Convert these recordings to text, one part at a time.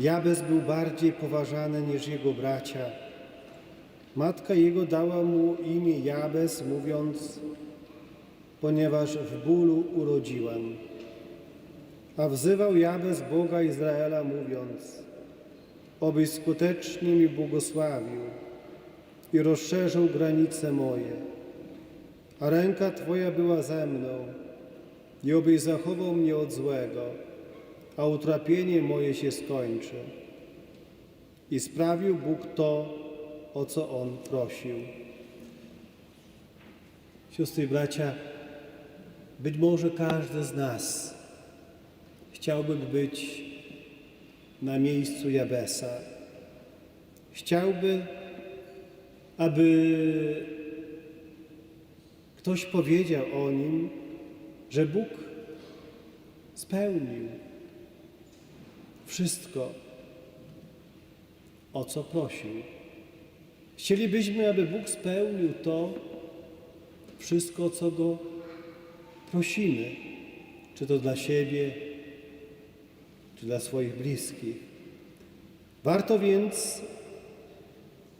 Jabez był bardziej poważany niż jego bracia. Matka jego dała mu imię Jabez, mówiąc, ponieważ w bólu urodziłam. A wzywał Jabez Boga Izraela, mówiąc, obyś skutecznie mi błogosławił i rozszerzył granice moje. A ręka Twoja była ze mną i obyś zachował mnie od złego, a utrapienie moje się skończy. I sprawił Bóg to, o co On prosił. Siostry i bracia, być może każdy z nas chciałby być na miejscu Jabesa. Chciałby, aby ktoś powiedział o nim, że Bóg spełnił wszystko, o co prosił. Chcielibyśmy, aby Bóg spełnił to wszystko, co Go prosimy, czy to dla siebie, czy dla swoich bliskich. Warto więc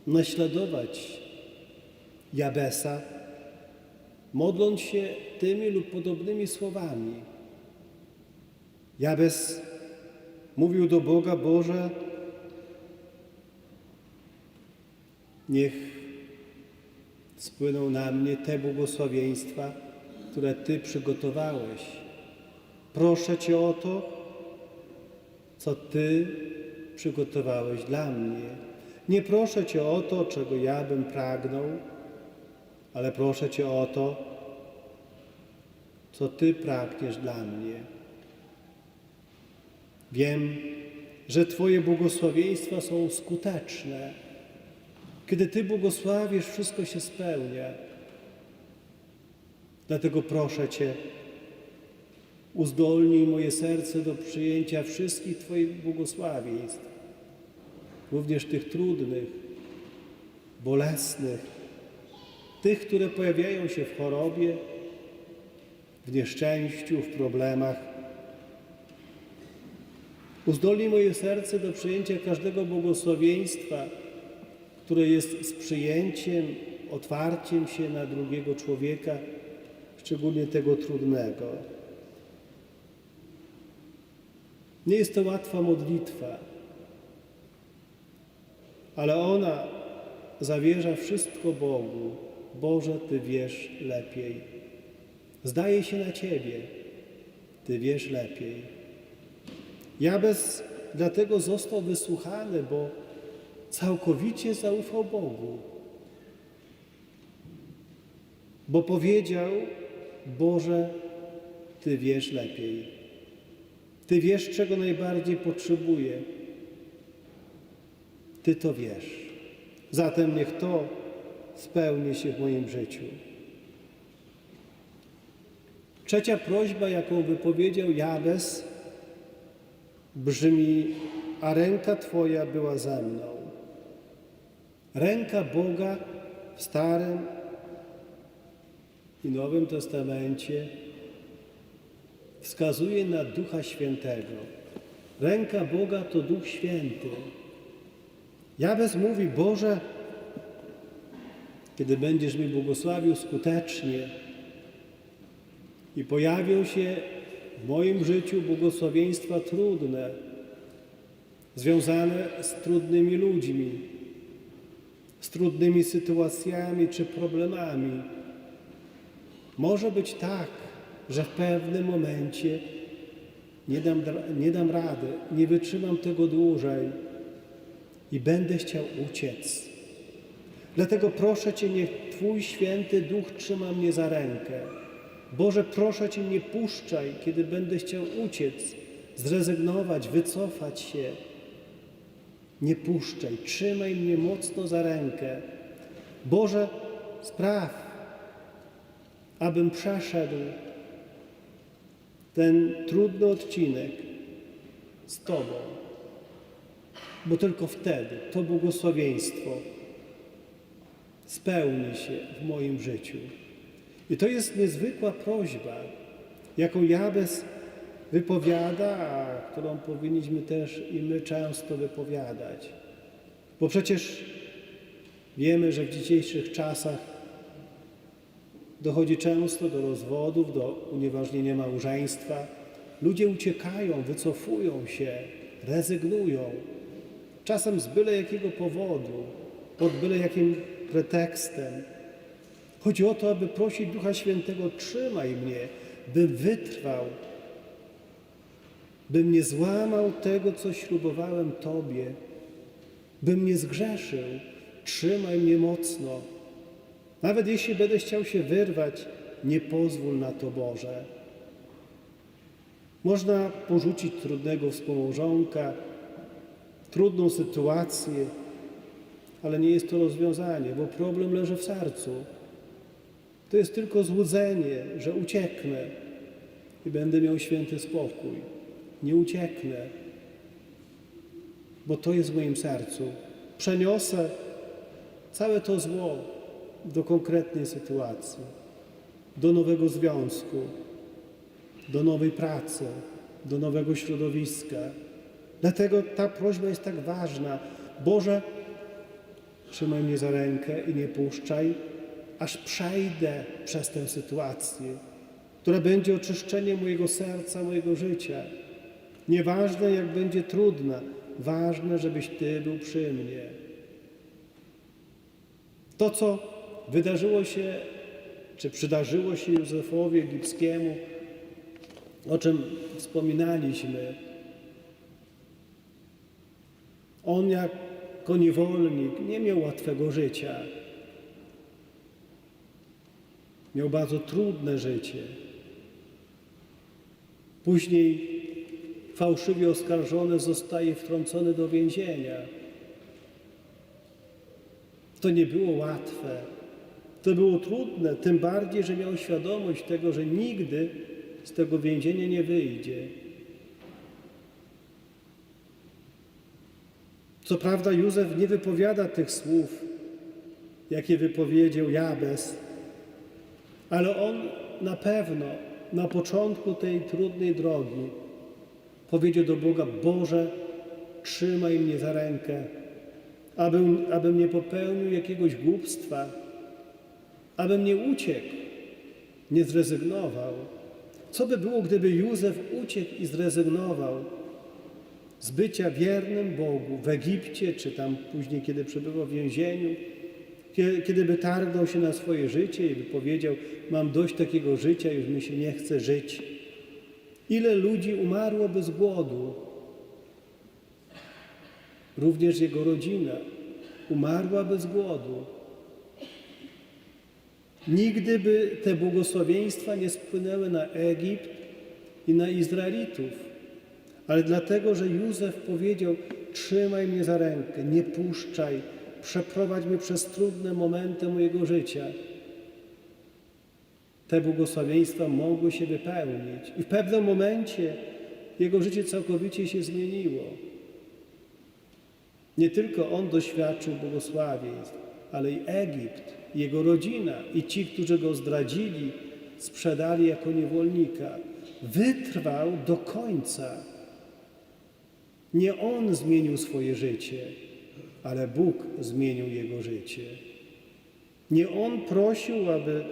naśladować Jabesa, modląc się tymi lub podobnymi słowami. Jabez mówił do Boga, Boże, niech spłyną na mnie te błogosławieństwa, które Ty przygotowałeś. Proszę Cię o to, co Ty przygotowałeś dla mnie. Nie proszę Cię o to, czego ja bym pragnął, ale proszę Cię o to, co Ty pragniesz dla mnie. Wiem, że Twoje błogosławieństwa są skuteczne. Kiedy Ty błogosławisz, wszystko się spełnia. Dlatego proszę Cię, uzdolnij moje serce do przyjęcia wszystkich Twoich błogosławieństw, również tych trudnych, bolesnych, tych, które pojawiają się w chorobie, w nieszczęściu, w problemach. Uzdolnij moje serce do przyjęcia każdego błogosławieństwa, które jest z przyjęciem, otwarciem się na drugiego człowieka, szczególnie tego trudnego. Nie jest to łatwa modlitwa, ale ona zawierza wszystko Bogu. Boże, Ty wiesz lepiej. Zdaje się na Ciebie, Ty wiesz lepiej. Jabez dlatego został wysłuchany, bo całkowicie zaufał Bogu. Bo powiedział, Boże, Ty wiesz lepiej. Ty wiesz, czego najbardziej potrzebuję. Ty to wiesz. Zatem niech to spełni się w moim życiu. Trzecia prośba, jaką wypowiedział Jabez, brzmi: A ręka Twoja była ze mną. Ręka Boga w Starym i Nowym Testamencie wskazuje na Ducha Świętego. Ręka Boga to Duch Święty. Jabez mówi, Boże, kiedy będziesz mi błogosławił skutecznie i pojawią się w moim życiu błogosławieństwa trudne, związane z trudnymi ludźmi, z trudnymi sytuacjami czy problemami. Może być tak, że w pewnym momencie nie dam, nie dam rady, nie wytrzymam tego dłużej i będę chciał uciec. Dlatego proszę Cię, niech Twój święty duch trzyma mnie za rękę. Boże, proszę Cię, nie puszczaj, kiedy będę chciał uciec, zrezygnować, wycofać się. Nie puszczaj, trzymaj mnie mocno za rękę. Boże, spraw, abym przeszedł ten trudny odcinek z Tobą, bo tylko wtedy to błogosławieństwo spełni się w moim życiu. I to jest niezwykła prośba, jaką Jabez wypowiada, a którą powinniśmy też i my często wypowiadać. Bo przecież wiemy, że w dzisiejszych czasach dochodzi często do rozwodów, do unieważnienia małżeństwa. Ludzie uciekają, wycofują się, rezygnują. Czasem z byle jakiego powodu, pod byle jakim pretekstem. Chodzi o to, aby prosić Ducha Świętego, trzymaj mnie, bym wytrwał, bym nie złamał tego, co ślubowałem Tobie, bym nie zgrzeszył. Trzymaj mnie mocno. Nawet jeśli będę chciał się wyrwać, nie pozwól na to, Boże. Można porzucić trudnego współmałżonka, trudną sytuację, ale nie jest to rozwiązanie, bo problem leży w sercu. To jest tylko złudzenie, że ucieknę i będę miał święty spokój. Nie ucieknę, bo to jest w moim sercu. Przeniosę całe to zło do konkretnej sytuacji, do nowego związku, do nowej pracy, do nowego środowiska. Dlatego ta prośba jest tak ważna. Boże, trzymaj mnie za rękę i nie puszczaj, aż przejdę przez tę sytuację, która będzie oczyszczeniem mojego serca, mojego życia. Nieważne, jak będzie trudna, ważne, żebyś Ty był przy mnie. To, co wydarzyło się, czy przydarzyło się Józefowi Egipskiemu, o czym wspominaliśmy, on jako niewolnik nie miał łatwego życia. Miał bardzo trudne życie. Później fałszywie oskarżony zostaje wtrącony do więzienia. To nie było łatwe. To było trudne, tym bardziej, że miał świadomość tego, że nigdy z tego więzienia nie wyjdzie. Co prawda Józef nie wypowiada tych słów, jakie wypowiedział Jabez, ale on na pewno na początku tej trudnej drogi powiedział do Boga: Boże, trzymaj mnie za rękę, abym, abym nie popełnił jakiegoś głupstwa, abym nie uciekł, nie zrezygnował. Co by było, gdyby Józef uciekł i zrezygnował z bycia wiernym Bogu w Egipcie, czy tam później, kiedy przebywał w więzieniu, kiedy, kiedy by targnął się na swoje życie i by powiedział: Mam dość takiego życia, już mi się nie chce żyć. Ile ludzi umarłoby z głodu? Również jego rodzina umarłaby z głodu. Nigdy by te błogosławieństwa nie spłynęły na Egipt i na Izraelitów, ale dlatego, że Józef powiedział: Trzymaj mnie za rękę, nie puszczaj, przeprowadź mnie przez trudne momenty mojego życia. Te błogosławieństwa mogły się wypełnić, i w pewnym momencie jego życie całkowicie się zmieniło. Nie tylko on doświadczył błogosławieństw, ale i Egipt, jego rodzina i ci, którzy go zdradzili, sprzedali jako niewolnika. Wytrwał do końca. Nie on zmienił swoje życie, ale Bóg zmienił jego życie. Nie on prosił, aby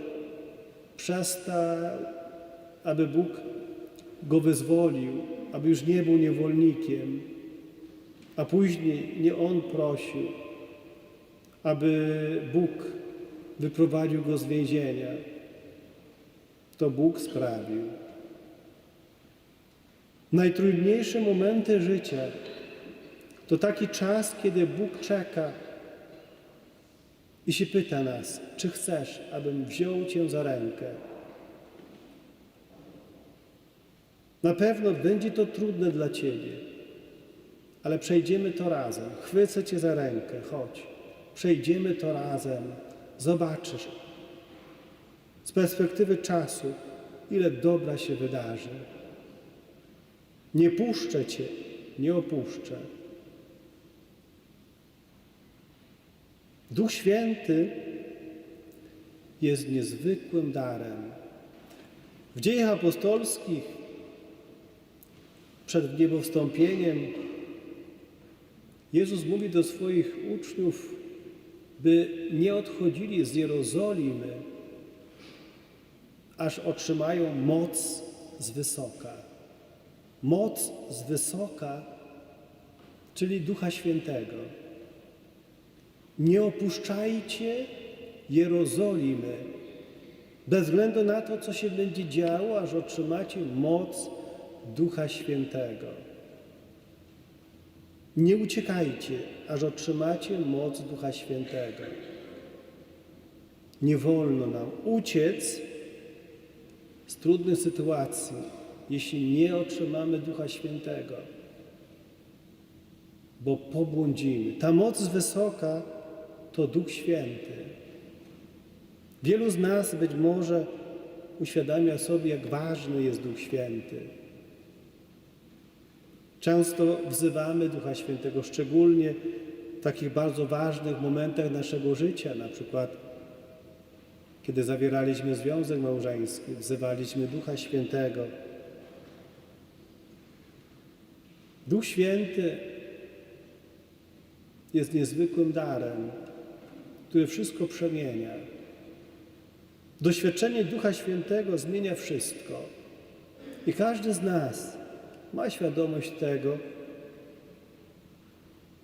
przestał, aby Bóg go wyzwolił, aby już nie był niewolnikiem, a później nie on prosił, aby Bóg wyprowadził go z więzienia. To Bóg sprawił. Najtrudniejsze momenty życia to taki czas, kiedy Bóg czeka i się pyta nas, czy chcesz, abym wziął Cię za rękę. Na pewno będzie to trudne dla Ciebie, ale przejdziemy to razem. Chwycę Cię za rękę, chodź. Przejdziemy to razem. Zobaczysz z perspektywy czasu, ile dobra się wydarzy. Nie puszczę Cię, nie opuszczę. Duch Święty jest niezwykłym darem. W dziejach apostolskich przed niebowstąpieniem Jezus mówi do swoich uczniów, by nie odchodzili z Jerozolimy, aż otrzymają moc z wysoka. Moc z wysoka, czyli Ducha Świętego. Nie opuszczajcie Jerozolimy, bez względu na to, co się będzie działo, aż otrzymacie moc Ducha Świętego. Nie uciekajcie, aż otrzymacie moc Ducha Świętego. Nie wolno nam uciec z trudnych sytuacji, jeśli nie otrzymamy Ducha Świętego, bo pobłądzimy. Ta moc wysoka to Duch Święty. Wielu z nas być może uświadamia sobie, jak ważny jest Duch Święty. Często wzywamy Ducha Świętego, szczególnie w takich bardzo ważnych momentach naszego życia, na przykład kiedy zawieraliśmy związek małżeński, wzywaliśmy Ducha Świętego. Duch Święty jest niezwykłym darem, który wszystko przemienia. Doświadczenie Ducha Świętego zmienia wszystko. I każdy z nas ma świadomość tego,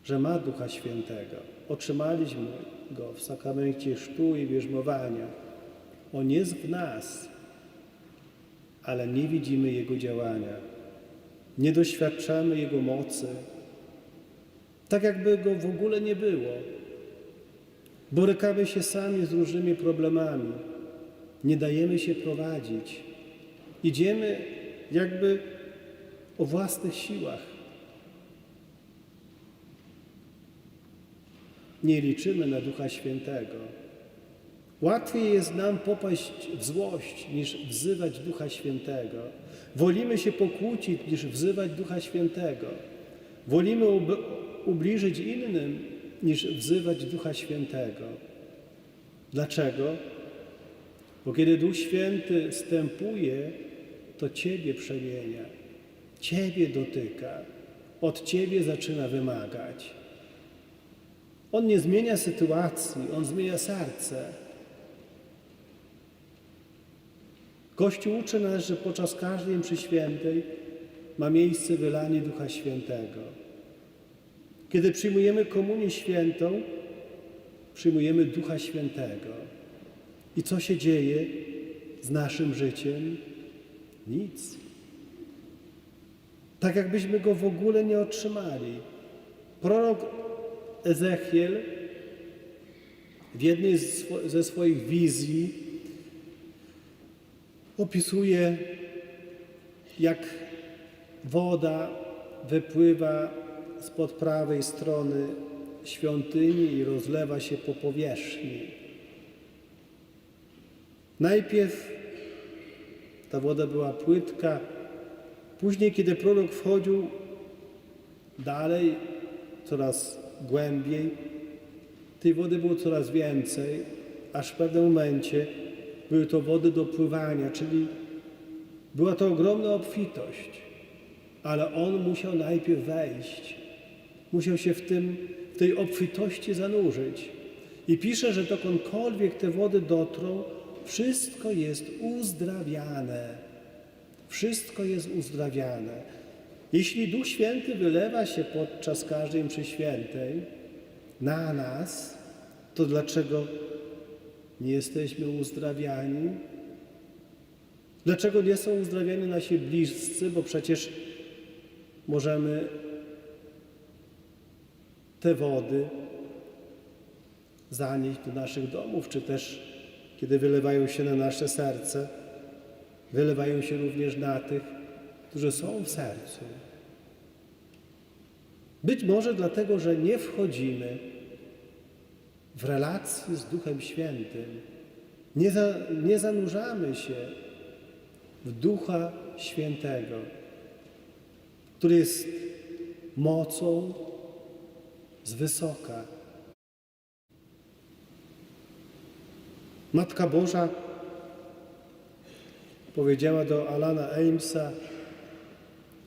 że ma Ducha Świętego. Otrzymaliśmy Go w sakramencie chrztu i bierzmowania. On jest w nas, ale nie widzimy Jego działania. Nie doświadczamy Jego mocy. Tak jakby Go w ogóle nie było. Borykamy się sami z różnymi problemami. Nie dajemy się prowadzić. Idziemy jakby o własnych siłach. Nie liczymy na Ducha Świętego. Łatwiej jest nam popaść w złość, niż wzywać Ducha Świętego. Wolimy się pokłócić, niż wzywać Ducha Świętego. Wolimy ub- ubliżyć innym, niż wzywać Ducha Świętego. Dlaczego? Bo kiedy Duch Święty stępuje, to Ciebie przemienia, Ciebie dotyka, od Ciebie zaczyna wymagać. On nie zmienia sytuacji, On zmienia serce. Kościół uczy nas, że podczas każdej mszy świętej ma miejsce wylanie Ducha Świętego. Kiedy przyjmujemy komunię świętą, przyjmujemy Ducha Świętego. I co się dzieje z naszym życiem? Nic. Tak jakbyśmy go w ogóle nie otrzymali. Prorok Ezechiel w jednej ze swoich wizji opisuje, jak woda wypływa spod prawej strony świątyni i rozlewa się po powierzchni. Najpierw ta woda była płytka, później, kiedy prorok wchodził dalej, coraz głębiej, tej wody było coraz więcej, aż w pewnym momencie były to wody do pływania, czyli była to ogromna obfitość, ale on musiał najpierw wejść, musiał się w, tym, w tej obfitości zanurzyć. I pisze, że dokądkolwiek te wody dotrą, wszystko jest uzdrawiane. Wszystko jest uzdrawiane. Jeśli Duch Święty wylewa się podczas każdej mszy świętej na nas, to dlaczego nie jesteśmy uzdrawiani? Dlaczego nie są uzdrawiani nasi bliscy? Bo przecież możemy te wody zanieść do naszych domów, czy też kiedy wylewają się na nasze serce, wylewają się również na tych, którzy są w sercu. Być może dlatego, że nie wchodzimy w relację z Duchem Świętym, nie, za, nie zanurzamy się w Ducha Świętego, który jest mocą z wysoka. Matka Boża powiedziała do Alana Amesa,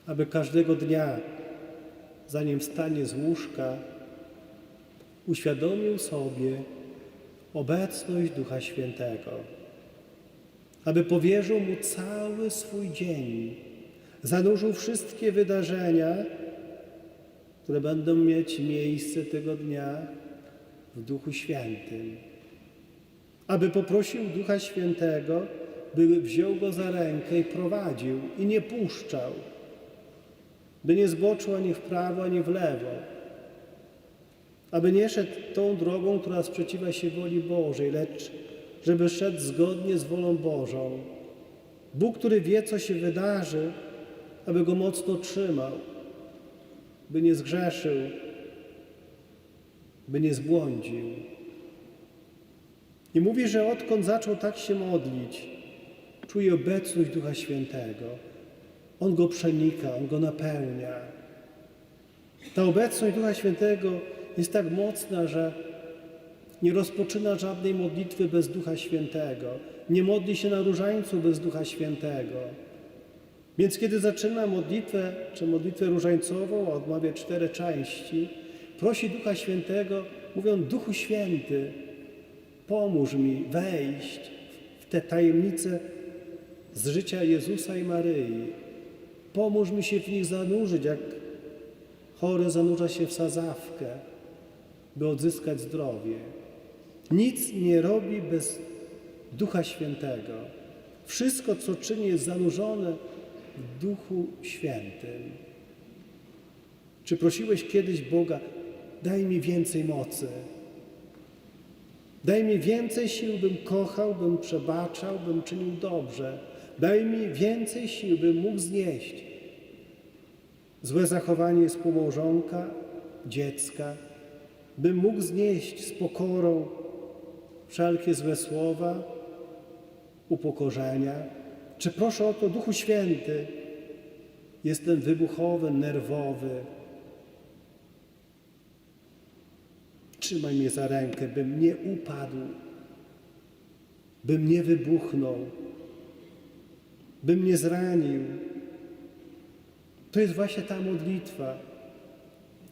aby każdego dnia, zanim wstanie z łóżka, uświadomił sobie obecność Ducha Świętego, aby powierzył mu cały swój dzień, zanurzył wszystkie wydarzenia, które będą mieć miejsce tego dnia w Duchu Świętym. Aby poprosił Ducha Świętego, by wziął go za rękę i prowadził i nie puszczał, by nie zboczył ani w prawo, ani w lewo, aby nie szedł tą drogą, która sprzeciwia się woli Bożej, lecz żeby szedł zgodnie z wolą Bożą. Bóg, który wie, co się wydarzy, aby go mocno trzymał, by nie zgrzeszył, by nie zbłądził. I mówi, że odkąd zaczął tak się modlić, czuje obecność Ducha Świętego. On go przenika, on go napełnia. Ta obecność Ducha Świętego jest tak mocna, że nie rozpoczyna żadnej modlitwy bez Ducha Świętego. Nie modli się na różańcu bez Ducha Świętego. Więc kiedy zaczyna modlitwę, czy modlitwę różańcową, a odmawia cztery części, prosi Ducha Świętego, mówiąc Duchu Święty, pomóż mi wejść w te tajemnice z życia Jezusa i Maryi. Pomóż mi się w nich zanurzyć, jak chory zanurza się w sadzawkę, by odzyskać zdrowie. Nic nie robi bez Ducha Świętego. Wszystko, co czyni, jest zanurzone Duchu Świętym. Czy prosiłeś kiedyś Boga, daj mi więcej mocy, daj mi więcej sił, bym kochał, bym przebaczał, bym czynił dobrze, daj mi więcej sił, bym mógł znieść złe zachowanie współmałżonka, dziecka, bym mógł znieść z pokorą wszelkie złe słowa, upokorzenia. Czy proszę o to, Duchu Święty, jestem wybuchowy, nerwowy. Trzymaj mnie za rękę, bym nie upadł, bym nie wybuchnął, bym nie zranił. To jest właśnie ta modlitwa.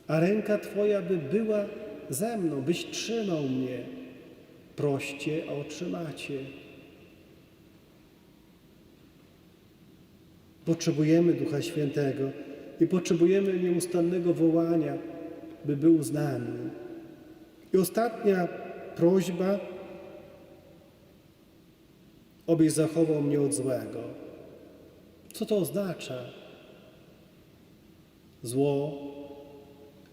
A ręka Twoja by była ze mną, byś trzymał mnie. Proście, a otrzymacie. Potrzebujemy Ducha Świętego i potrzebujemy nieustannego wołania, by był z nami. I ostatnia prośba, obyś zachował mnie od złego. Co to oznacza? Zło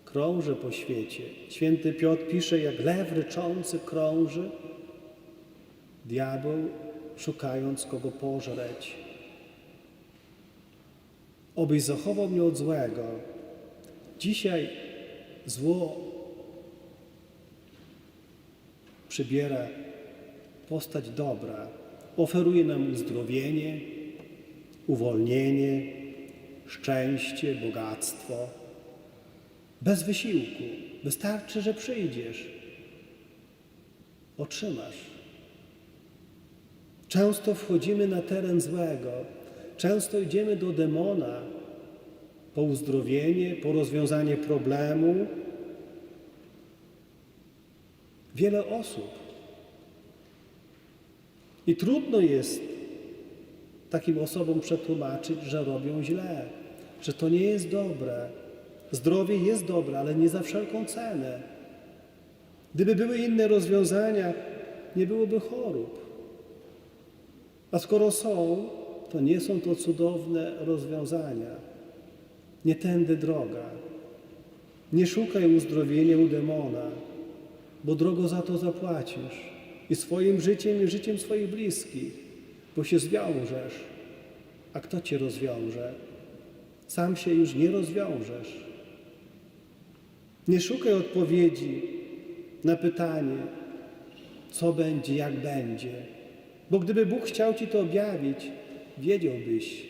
krąży po świecie. Święty Piotr pisze, jak lew ryczący krąży, diabeł szukając kogo pożreć. Obyś zachował mnie od złego. Dzisiaj zło przybiera postać dobra. Oferuje nam uzdrowienie, uwolnienie, szczęście, bogactwo. Bez wysiłku. Wystarczy, że przyjdziesz. Otrzymasz. Często wchodzimy na teren złego. Często idziemy do demona po uzdrowienie, po rozwiązanie problemu. Wiele osób. I trudno jest takim osobom przetłumaczyć, że robią źle, że to nie jest dobre. Zdrowie jest dobre, ale nie za wszelką cenę. Gdyby były inne rozwiązania, nie byłoby chorób. A skoro są, to nie są to cudowne rozwiązania. Nie tędy droga. Nie szukaj uzdrowienia u demona, bo drogo za to zapłacisz. I swoim życiem, i życiem swoich bliskich, bo się zwiążesz. A kto cię rozwiąże? Sam się już nie rozwiążesz. Nie szukaj odpowiedzi na pytanie, co będzie, jak będzie. Bo gdyby Bóg chciał Ci to objawić, wiedziałbyś.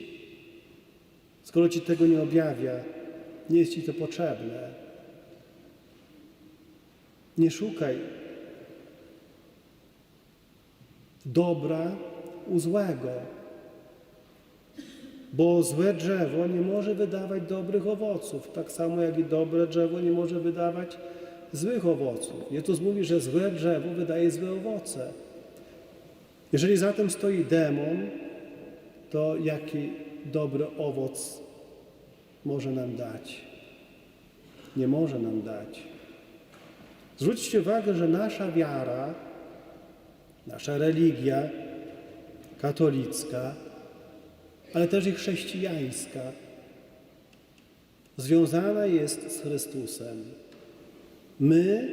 Skoro Ci tego nie objawia, nie jest Ci to potrzebne. Nie szukaj dobra u złego, Bo złe drzewo nie może wydawać dobrych owoców, tak samo jak i dobre drzewo nie może wydawać złych owoców. Jezus mówi, że złe drzewo wydaje złe owoce. Jeżeli za tym stoi demon, to jaki dobry owoc może nam dać? Nie może nam dać. Zwróćcie uwagę, że nasza wiara, nasza religia katolicka, ale też i chrześcijańska, związana jest z Chrystusem. My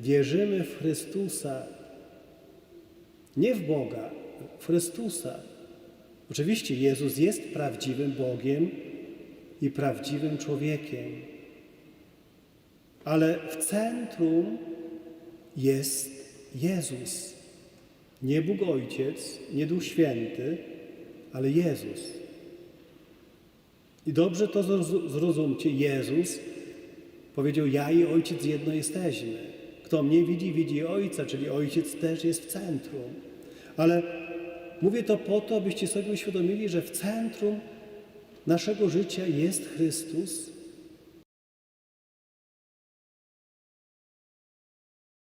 wierzymy w Chrystusa, nie w Boga, w Chrystusa. Oczywiście Jezus jest prawdziwym Bogiem i prawdziwym człowiekiem, ale w centrum jest Jezus. Nie Bóg Ojciec, nie Duch Święty, ale Jezus. I dobrze to zrozu- zrozumcie. Jezus powiedział: Ja i Ojciec jedno jesteśmy. Kto mnie widzi, widzi Ojca, czyli Ojciec też jest w centrum. Ale mówię to po to, abyście sobie uświadomili, że w centrum naszego życia jest Chrystus